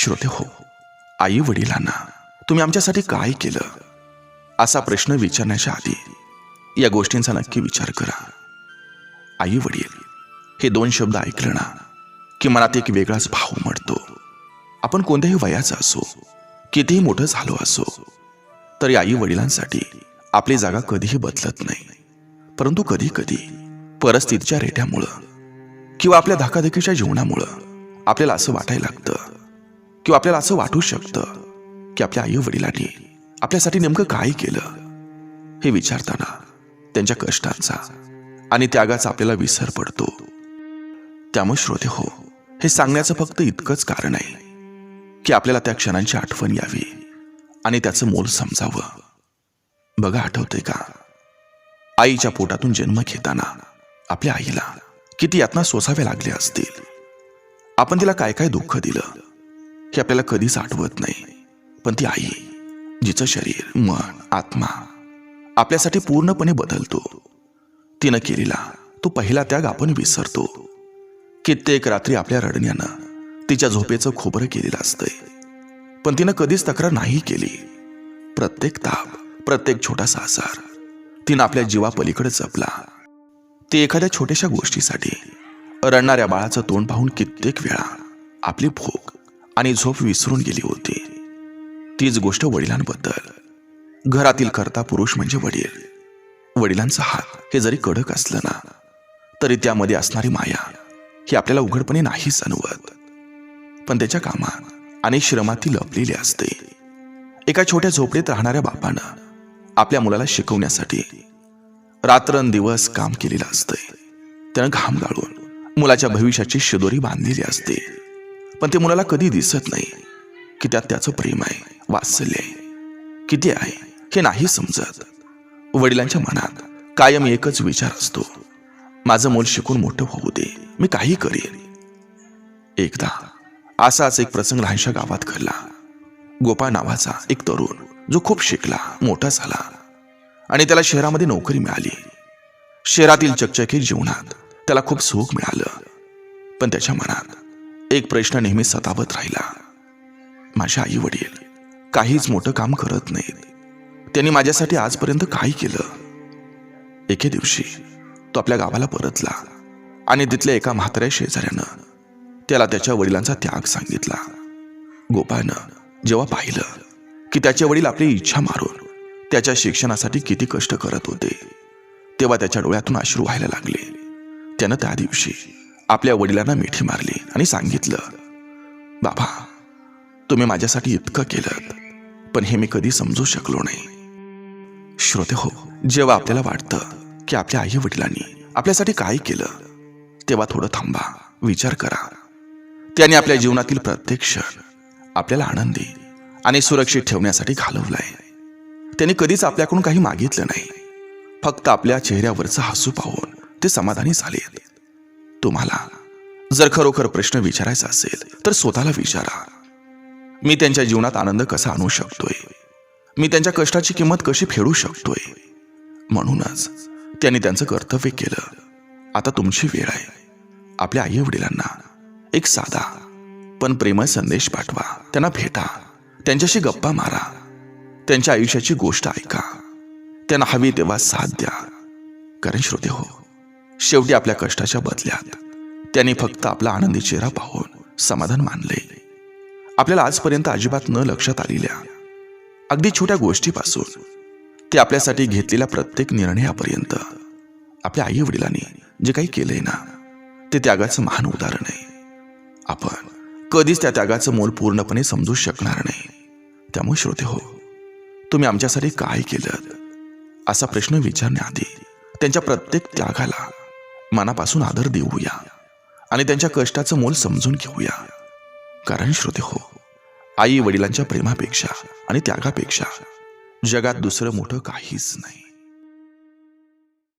श्रोते हो आई वडिलांना तुम्ही आमच्यासाठी काय केलं? असा प्रश्न विचारण्याच्या आधी या गोष्टींचा नक्की विचार करा. आई वडील हे दोन शब्द ऐकलं ना की मनात एक वेगळाच भाव उमटतो. आपण कोणत्याही वयाचा असो कितीही मोठं झालो असो तरी आई वडिलांसाठी आपली जागा कधीही बदलत नाही. परंतु कधी कधी परिस्थितीच्या रेट्यामुळं किंवा आपल्या धकाधकीच्या जीवनामुळं आपल्याला असं वाटायला लागतं किंवा आपल्याला असं वाटू शकतं की आपल्या आई वडिलांनी आपल्यासाठी नेमकं काय केलं हे विचारताना त्यांच्या कष्टांचा आणि त्यागाचा आपल्याला विसर पडतो. त्यामुळे श्रोते हो हे सांगण्याचं फक्त इतकंच कारण आहे की आपल्याला त्या क्षणांची आठवण यावी आणि त्याचं मोल समजावं. बघा आठवतंय का? आईच्या पोटातून जन्म घेताना आपल्या आईला किती यातना सोसाव्या लागल्या असतील. आपण तिला काय काय दुःख दिलं? हे आपल्याला कधीच आठवत नाही. पण ती आई जिचं शरीर मन आत्मा आपल्यासाठी पूर्णपणे बदलतो. तिनं केलेला तो पहिला त्याग आपण विसरतो. कित्येक रात्री आपल्या रडण्यानं तिच्या झोपेचं खोबरं केलेलं असतंय. पण तिनं कधीच तक्रार नाही केली. प्रत्येक ताप प्रत्येक छोटासा आजार तिनं आपल्या जीवापलीकडे जपला. ते एखाद्या छोट्याशा गोष्टीसाठी रडणाऱ्या बाळाचं तोंड पाहून कित्येक वेळा आपली भूक आणि झोप विसरून गेली होती. तीच गोष्ट वडिलांबद्दल. घरातील करता पुरुष म्हणजे वडील. वडिलांचा हात हे जरी कडक असलं ना तरी त्यामध्ये असणारी माया ही आपल्याला उघडपणे नाही जाणवत पण त्याच्या कामात आणि श्रमात ती लपलेली असते. एका छोट्या झोपडीत राहणाऱ्या बापानं आपल्या मुलाला शिकवण्यासाठी रात्रंदिवस काम केलेलं असतंय. त्यानं घाम गाळून मुलाच्या भविष्याची शिदोरी बांधलेली असते. पण ते मुलाला कधी दिसत नाही. की त्यात त्याचं प्रेम आहे वात्सल्य आहे किती आहे हे नाही समजत. वडिलांच्या मनात कायम एकच विचार असतो. माझं मूल शिकून मोठं होऊ दे मी काही करेन. एकदा असाच एक प्रसंग लहानशा गावात घडला. गोपाळ नावाचा एक तरुण जो खूप शिकला मोठा झाला आणि त्याला शहरामध्ये नोकरी मिळाली. शहरातील चकचकीत जीवनात त्याला खूप सुख मिळालं. पण त्याच्या मनात एक प्रश्न नेहमी सतावत राहिला. माझे आई वडील काहीच मोठं काम करत नाहीत. त्यांनी माझ्यासाठी आजपर्यंत काय केलं. एके दिवशी तो आपल्या गावाला परतला आणि तिथल्या एका म्हाताऱ्या शेजाऱ्यानं त्याला त्याच्या वडिलांचा त्याग सांगितला. गोपाळनं जेव्हा पाहिलं की त्याचे वडील आपली इच्छा मारून त्याच्या शिक्षणासाठी किती कष्ट करत होते तेव्हा त्याच्या डोळ्यातून अश्रू व्हायला लागले. त्यानं त्या दिवशी आपल्या वडिलांना मिठी मारली आणि सांगितलं बाबा तुम्ही माझ्यासाठी इतकं केलं पण हे मी कधी समजू शकलो नाही. श्रोते हो जेव्हा आपल्याला वाटतं की आपल्या आई वडिलांनी आपल्यासाठी काय केलं तेव्हा थोडं थांबा विचार करा. त्याने आपल्या जीवनातील प्रत्येक क्षण आपल्याला आनंदी आणि सुरक्षित ठेवण्यासाठी घालवलाय. त्याने कधीच आपल्याकडून काही मागितलं नाही. फक्त आपल्या चेहऱ्यावरचं हसू पाहून ते समाधानी झाले तुम्हाला. जर खरोखर प्रश्न विचारायचा असेल तर स्वतःला विचारा. मी त्यांच्या जीवनात आनंद कसा आणू शकतोय? मी त्यांच्या कष्टाची किंमत कशी फेडू शकतोय? म्हणूनच त्यांनी त्यांचं कर्तव्य केलं. आता तुमची वेळ आहे. आपल्या आई वडिलांना एक साधा पण प्रेमळ संदेश पाठवा. त्यांना भेटा. त्यांच्याशी गप्पा मारा. त्यांच्या आयुष्याची गोष्ट ऐका. त्यांना हवी तेव्हा साथ द्या. कारण श्रोते हो शेवटी आपल्या कष्टाच्या बदल्यात. त्यांनी फक्त आपला आनंदी चेहरा पाहून समाधान मानले. आपल्याला आजपर्यंत अजिबात न लक्षात आलेल्या अगदी छोट्या गोष्टीपासून ते आपल्यासाठी घेतलेल्या प्रत्येक निर्णयापर्यंत आपल्या आई वडिलांनी जे काही केलंय ना ते त्यागाचं महान उदाहरण आहे. आपण कधीच त्या त्यागाचं मोल पूर्णपणे समजू शकणार नाही. त्यामुळे श्रोते हो तुम्ही आमच्यासाठी काय केलं असा प्रश्न विचारण्याआधी त्यांच्या प्रत्येक त्यागाला मनापासून आदर देऊया आणि त्यांच्या कष्टाचं मोल समजून घेऊया. कारण श्रोते हो आई वडिलांच्या प्रेमापेक्षा आणि त्यागापेक्षा जगात दुसरं मोठं काहीच नाही.